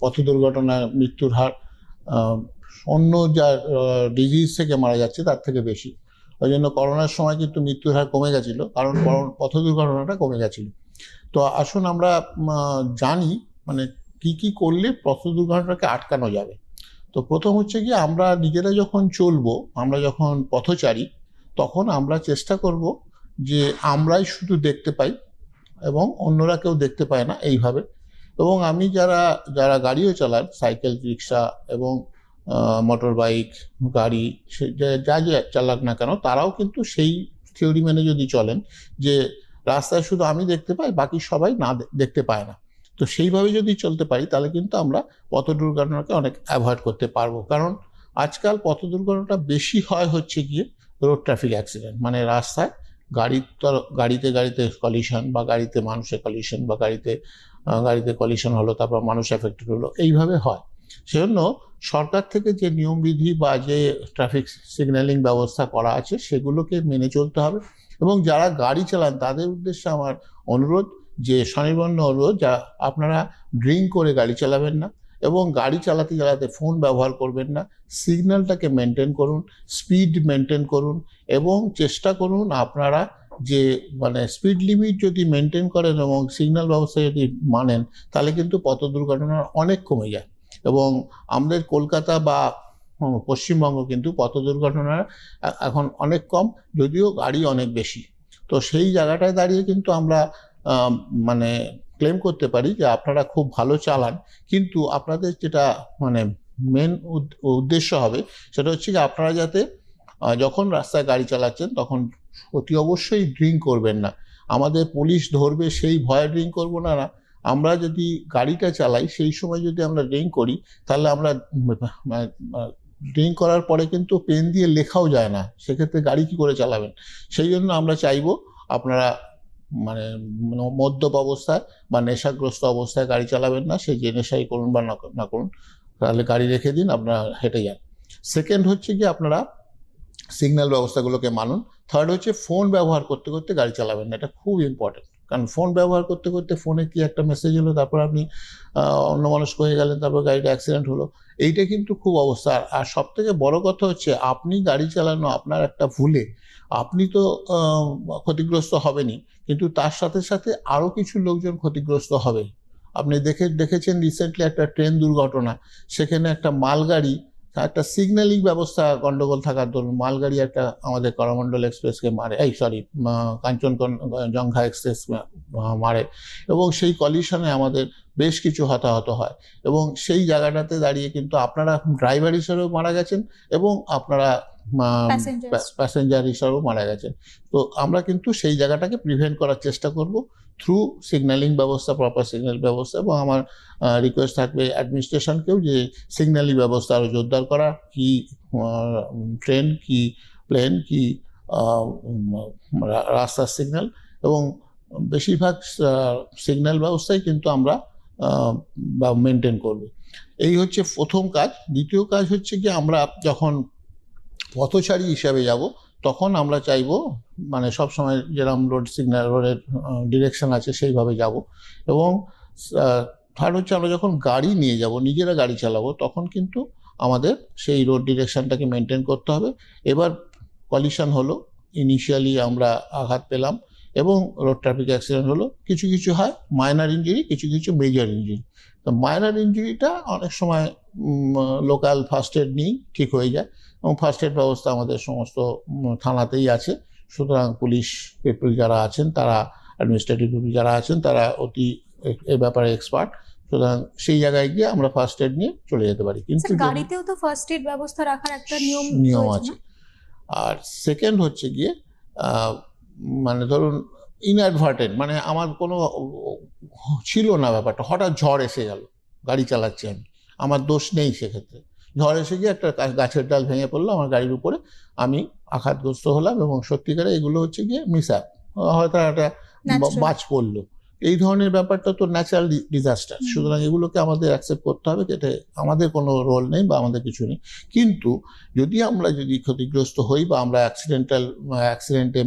পথ দুর্ঘটনায় মৃত্যুর হার অন্য যা ডিজিজ থেকে মারা যাচ্ছে তার থেকে বেশি। ওই জন্য করোনার সময় কিন্তু মৃত্যুর হার কমে গেছিল, কারণ পথ দুর্ঘটনাটা কমে গেছিল। তো আসুন আমরা জানি মানে কি কি করলে পথ দুর্ঘটনাকে আটকানো যাবে। তো প্রথম হচ্ছে কি আমরা নিজেরা যখন চলবো, আমরা যখন পথচারী, তখন আমরা চেষ্টা করব যে আমরাই শুধু দেখতে পাই এবং অন্যরা কেউ দেখতে পায় না এইভাবে। এবং আমি যারা যারা গাড়িও চালান সাইকেল, রিক্সা এবং মোটর বাইক গাড়ি যা- যা চালাক না কেন, তারাও কিন্তু সেই থিওরি মেনে যদি চলেন যে রাস্তায় শুধু আমি দেখতে পাই, বাকি সবাই না দেখতে পায় না। তো সেইভাবে যদি চলতে পারি, তাহলে কিন্তু আমরা পথ দুর্ঘটনাকে অনেক অ্যাভয়েড করতে পারব। কারণ আজকাল পথ দুর্ঘটনাটা বেশি হয় হচ্ছে গিয়ে রোড ট্রাফিক অ্যাক্সিডেন্ট মানে রাস্তায় গাড়ির গাড়িতে গাড়িতে কলিশন বা গাড়িতে মানুষের কলিশন বা গাড়িতে গাড়িতে কলিশন হলো, তারপর মানুষ এফেক্টেড হলো, এইভাবে হয়। সেজন্য সরকার থেকে যে নিয়মবিধি বা যে ট্রাফিক সিগন্যালিং ব্যবস্থা করা আছে, সেগুলোকে মেনে চলতে হবে এবং যারা গাড়ি চালান, তাদের উদ্দেশ্যে আমার অনুরোধ যে স্বনির্বন্ধ অনুরোধ যা আপনারা ড্রিঙ্ক করে গাড়ি চালাবেন না এবং গাড়ি চালাতে চালাতে ফোন ব্যবহার করবেন না। সিগন্যালটাকে মেনটেন করুন স্পিড মেনটেন করুন এবং চেষ্টা করুন আপনারা যে মানে স্পিড লিমিট যদি মেনটেন করেন এবং সিগন্যাল ব্যবস্থা যদি মানেন, তাহলে কিন্তু পথ দুর্ঘটনা অনেক কমে যায়। এবং আমাদের কলকাতা বা পশ্চিমবঙ্গ কিন্তু পথ দুর্ঘটনা এখন অনেক কম, যদিও গাড়ি অনেক বেশি। তো সেই জায়গাটায় দাঁড়িয়ে কিন্তু আমরা মানে ক্লেম করতে পারি যে আপনারা খুব ভালো চালান। কিন্তু আপনাদের যেটা মানে মেন উদ্দেশ্য হবে, সেটা হচ্ছে কি আপনারা যাতে যখন রাস্তায় গাড়ি চালাচ্ছেন তখন অতি অবশ্যই ড্রিঙ্ক করবেন না। আমাদের পুলিশ ধরবে, সেই ভয়ে ড্রিঙ্ক করব না না। আমরা যদি গাড়িটা চালাই, সেই সময় যদি আমরা ড্রিঙ্ক করি, তাহলে আমরা ড্রিঙ্ক করার পরে কিন্তু পেন দিয়ে লেখাও যায় না। সেক্ষেত্রে গাড়ি কি করে চালাবেন? সেই জন্য আমরা চাইব আপনারা মানে ম- মদ্যপ অবস্থায় বা নেশাগ্রস্ত অবস্থায় গাড়ি চালাবেন না সে যে নেশাই করুন বা না করুন, তাহলে গাড়ি রেখে দিন, আপনারা হেঁটে যান। সেকেন্ড হচ্ছে যে আপনারা সিগন্যাল ব্যবস্থাগুলোকে মানুন। থার্ড হচ্ছে ফোন ব্যবহার করতে করতে গাড়ি চালাবেন না, এটা খুব ইম্পর্টেন্ট কারণ ফোন ব্যবহার করতে করতে ফোনে কি একটা মেসেজ এলো, তারপর আপনি অন্য মানুষ হয়ে গেলেন, তারপর গাড়িটা অ্যাক্সিডেন্ট হলো। এইটা কিন্তু খুব অবস্থা। আর- আর সব থেকে বড় কথা হচ্ছে, আপনি গাড়ি চালানো আপনার একটা ভুলে, আপনি তো ক্ষতিগ্রস্ত হবেনই। কিন্তু তার সাথে সাথে আরও কিছু লোকজন ক্ষতিগ্রস্ত হবে। আপনি দেখে, দেখেছেন রিসেন্টলি একটা ট্রেন দুর্ঘটনা। সেখানে একটা মালগাড়ি একটা সিগন্যালিং ব্যবস্থা গন্ডগোল থাকার দরুন মালগাড়ি একটা আমাদের করমণ্ডল এক্সপ্রেসকে মারে এই সরি কাঞ্চন জঙ্ঘা এক্সপ্রেস মারে এবং সেই কলিশনে আমাদের বেশ কিছু হতাহত হয় এবং সেই জায়গাটাতে দাঁড়িয়ে কিন্তু আপনারা ড্রাইভার হিসেবেও মারা গেছেন এবং আপনারা. প্যাসেঞ্জার হিসাবেও মারা গেছেন তো আমরা কিন্তু সেই জায়গাটাকে প্রিভেন্ট করার চেষ্টা করব থ্রু সিগন্যালিং ব্যবস্থা প্রপার সিগন্যাল ব্যবস্থা এবং আমার রিকোয়েস্ট থাকবে অ্যাডমিনিস্ট্রেশনকেও যে সিগন্যালিং ব্যবস্থা আরও জোরদার করা কি ট্রেন কি প্লেন কি রাস্তার সিগন্যাল এবং বেশিরভাগ সিগন্যাল ব্যবস্থাই কিন্তু আমরা মেনটেন করব। এই হচ্ছে প্রথম কাজ। দ্বিতীয় কাজ হচ্ছে কি আমরা যখন পথচারী হিসাবে যাব, তখন আমরা চাইব মানে সব সময় যেরকম রোড সিগন্যাল রোডের ডিরেকশন আছে সেইভাবে যাব। এবং থার্ড হচ্ছে আমরা যখন গাড়ি নিয়ে যাব, নিজেরা গাড়ি চালাবো, তখন কিন্তু আমাদের সেই রোড ডিরেকশনটাকে মেনটেন করতে হবে। এবার কলিশন হলো ইনিশিয়ালি আমরা আঘাত পেলাম এবং রোড ট্রাফিক অ্যাক্সিডেন্ট হলো কিছু কিছু হয় মাইনার ইঞ্জুরি কিছু কিছু মেজর ইঞ্জুরি তো মাইনার ইঞ্জুরিটা অনেক সময় লোকাল ফার্স্ট এড নিয়েই ঠিক হয়ে যায় এবং ফার্স্ট এড ব্যবস্থা আমাদের সমস্ত থানাতেই আছে। সুতরাং পুলিশ পিপল যারা আছেন তারা অ্যাডমিনিস্ট্রেটিভ পিপল যারা আছেন তারা অতি এ- ব্যাপারে এক্সপার্ট সুতরাং সেই জায়গায় গিয়ে আমরা ফার্স্ট এড নিয়ে চলে যেতে পারি। কিন্তু গাড়িতেও তো ফার্স্ট এড ব্যবস্থা রাখার একটা নিয়ম নিয়ম আছে। আর সেকেন্ড হচ্ছে গিয়ে মানে ধরুন ইনঅ্যাডভার্টেন্ট মানে আমার কোনো ছিল না ব্যাপারটা। হঠাৎ ঝড় এসে গেল গাড়ি চালাচ্ছি আমি। আমার দোষ নেই সেক্ষেত্রে। ঝড় এসে গিয়ে একটা গাছের ডাল ভেঙে পড়ল আমার গাড়ির উপরে। আমি আঘাতগ্রস্ত হলাম এবং সত্যিকারে এগুলো হচ্ছে গিয়ে মিশা হয়তো একটা. বাজ পড়ল। এই ধরনের ব্যাপারটা তো ন্যাচারাল ডিজাস্টার সুতরাং এগুলোকে আমাদের অ্যাকসেপ্ট করতে হবে যেটা আমাদের কোনো রোল নেই বা আমাদের কিছু নেই। কিন্তু যদি আমরা যদি ক্ষতিগ্রস্ত হই বা আমরা অ্যাক্সিডেন্টাল অ্যাক্সিডেন্টে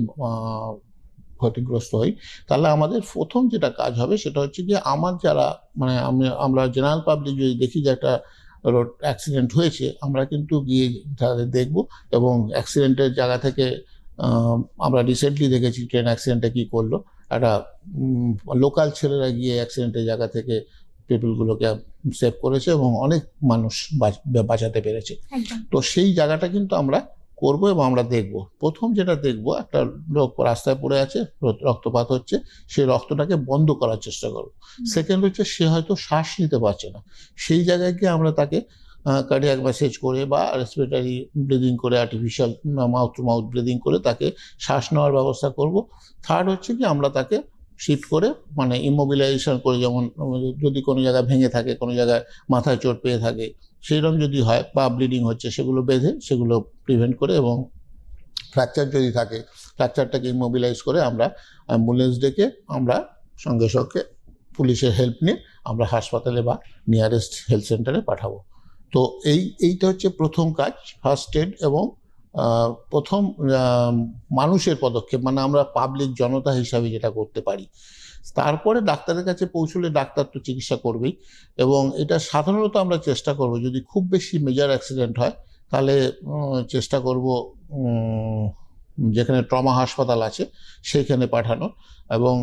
ক্ষতিগ্রস্ত হই তাহলে আমাদের প্রথম যেটা কাজ হবে সেটা হচ্ছে কি আমার যারা মানে আমি আমরা জেনারেল পাবলিক যদি দেখি যে একটা রোড অ্যাক্সিডেন্ট হয়েছে আমরা কিন্তু গিয়ে তাদের দেখব এবং অ্যাক্সিডেন্টের জায়গা থেকে আমরা রিসেন্টলি দেখেছি ট্রেন অ্যাক্সিডেন্টে কী করল। একটা লোকাল ছেলেরা গিয়ে অ্যাক্সিডেন্টের জায়গা থেকে পিপলগুলোকে সেভ করেছে এবং অনেক মানুষ বাঁচাতে পেরেছে। তো সেই জায়গাটা কিন্তু আমরা করব এবং আমরা দেখব। প্রথম যেটা দেখব একটা লোক রাস্তায় পড়ে আছে রক্তপাত হচ্ছে সেই রক্তটাকে বন্ধ করার চেষ্টা করব। সেকেন্ড হচ্ছে সে হয়তো শ্বাস নিতে পারছে না। সেই জায়গায় গিয়ে আমরা তাকে কার্ডিয়াক ম্যাসেজ করে বা রেসপিরেটারি ব্রিদিং করে artificial mouth to mouth breathing করে তাকে শ্বাস নেওয়ার ব্যবস্থা করব। থার্ড হচ্ছে কি, আমরা তাকে শিফট করে মানে ইমোবিলাইজেশন করে, যেমন যদি কোনো জায়গায় ভেঙে থাকে, কোনো জায়গায় মাথায় চোট পেয়ে থাকে সেইরকম যদি হয় বা ব্লিডিং হচ্ছে, সেগুলো বেঁধে সেগুলো প্রিভেন্ট করে এবং ফ্র্যাকচার যদি থাকে ফ্র্যাকচারটাকে ইমোবিলাইজ করে আমরা অ্যাম্বুলেন্স ডেকে আমরা সঙ্গে সঙ্গে পুলিশের হেল্প নিয়ে আমরা হাসপাতালে বা নিয়ারেস্ট হেলথ সেন্টারে পাঠাবো। তো এই, এইটা হচ্ছে প্রথম কাজ ফার্স্ট এড এবং প্রথম মানুষের পদক্ষেপ মানে আমরা পাবলিক জনতা হিসাবে যেটা করতে পারি। তারপরে ডাক্তারের কাছে পৌঁছলে ডাক্তার তো চিকিৎসা করবেই এবং এটা সাধারণত আমরা চেষ্টা করব, যদি খুব বেশি মেজার অ্যাক্সিডেন্ট হয়, তাহলে চেষ্টা করব যেখানে ট্রমা হাসপাতাল আছে, সেইখানে পাঠানো এবং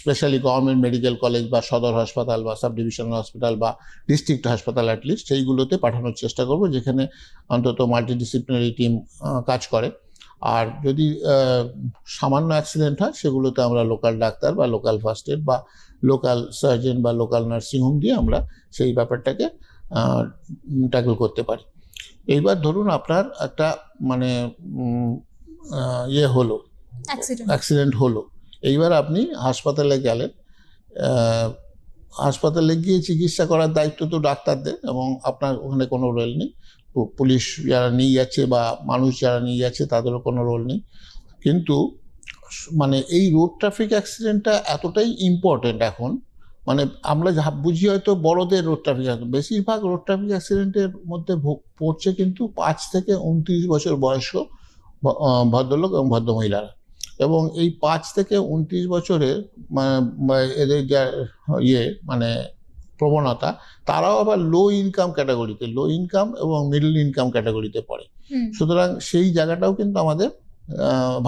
স্পেশালি গভর্নমেন্ট মেডিকেল কলেজ বা সদর হাসপাতাল বা সাব ডিভিশনাল হসপিটাল বা ডিস্ট্রিক্ট হাসপাতাল অ্যাটলিস্ট সেইগুলোতে পাঠানোর চেষ্টা করব, যেখানে অন্তত মাল্টিডিসিপ্লিনারি টিম কাজ করে। আর যদি সামান্য অ্যাক্সিডেন্ট হয়, সেগুলোতে আমরা লোকাল ডাক্তার বা লোকাল ফার্স্ট এড বা লোকাল সার্জন বা লোকাল নার্সিংহোম দিয়ে আমরা সেই ব্যাপারটাকে ট্যাকল করতে পারি। এইবার ধরুন আপনার একটা মানে ইয়ে হলো অ্যাক্সিডেন্ট অ্যাক্সিডেন্ট হলো। এইবার আপনি হাসপাতালে গেলেন হাসপাতালে গিয়ে চিকিৎসা করার দায়িত্ব তো ডাক্তারদের এবং আপনার ওখানে কোনো রোল নেই। পুলিশ যারা নিয়ে যাচ্ছে বা মানুষ যারা নিয়ে যাচ্ছে তাদেরও কোনো রোল নেই। কিন্তু মানে এই রোড ট্রাফিক অ্যাক্সিডেন্টটা এতটাই ইম্পর্টেন্ট এখন মানে আমরা যা বুঝি হয়তো বড়দের রোড ট্রাফিক বেশিরভাগ রোড ট্রাফিক অ্যাক্সিডেন্টের মধ্যে পড়ছে কিন্তু পাঁচ থেকে উনত্রিশ বছর বয়স্ক ভদ্রলোক এবং ভদ্রমহিলারা এবং এই পাঁচ থেকে উনত্রিশ বছরের এদের যা ইয়ে মানে প্রবণতা তারাও আবার লো ইনকাম ক্যাটাগরিতে লো ইনকাম এবং মিডল ইনকাম ক্যাটাগরিতে পড়ে। সুতরাং সেই জায়গাটাও কিন্তু আমাদের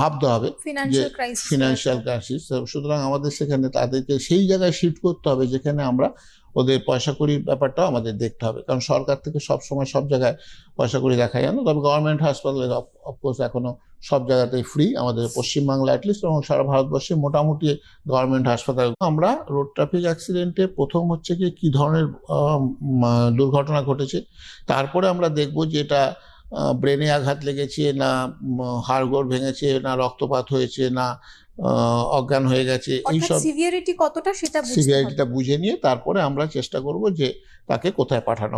ভাবতে হবে যে ফিনান্সিয়াল ক্রাইসিস সুতরাং আমাদের সেখানে তাদেরকে সেই জায়গায় শিফট করতে হবে যেখানে আমরা ওদের পয়সা কড়ির ব্যাপারটাও আমাদের দেখতে হবে। কারণ সরকার থেকে সব সময় সব জায়গায় পয়সা কড়ি দেখা যায় না। তবে গভর্নমেন্ট হাসপাতালে অফকোর্স এখনও সব জায়গাতেই ফ্রি আমাদের পশ্চিমবাংলা অ্যাটলিস্ট এবং সারা ভারতবর্ষে মোটামুটি গভর্নমেন্ট হাসপাতাল আমরা রোড ট্রাফিক অ্যাক্সিডেন্টে প্রথম হচ্ছে কি কী ধরনের দুর্ঘটনা ঘটেছে তারপরে আমরা দেখব যে এটা ব্রেনে আঘাত লেগেছে না হাড়গোড় ভেঙেছে না রক্তপাত হয়েছে না অজ্ঞান হয়ে গেছে এইসব সিভিয়ারিটি কতটা সেটা সিভিয়ারিটিটা বুঝে নিয়ে তারপরে আমরা চেষ্টা করব যে তাকে কোথায় পাঠানো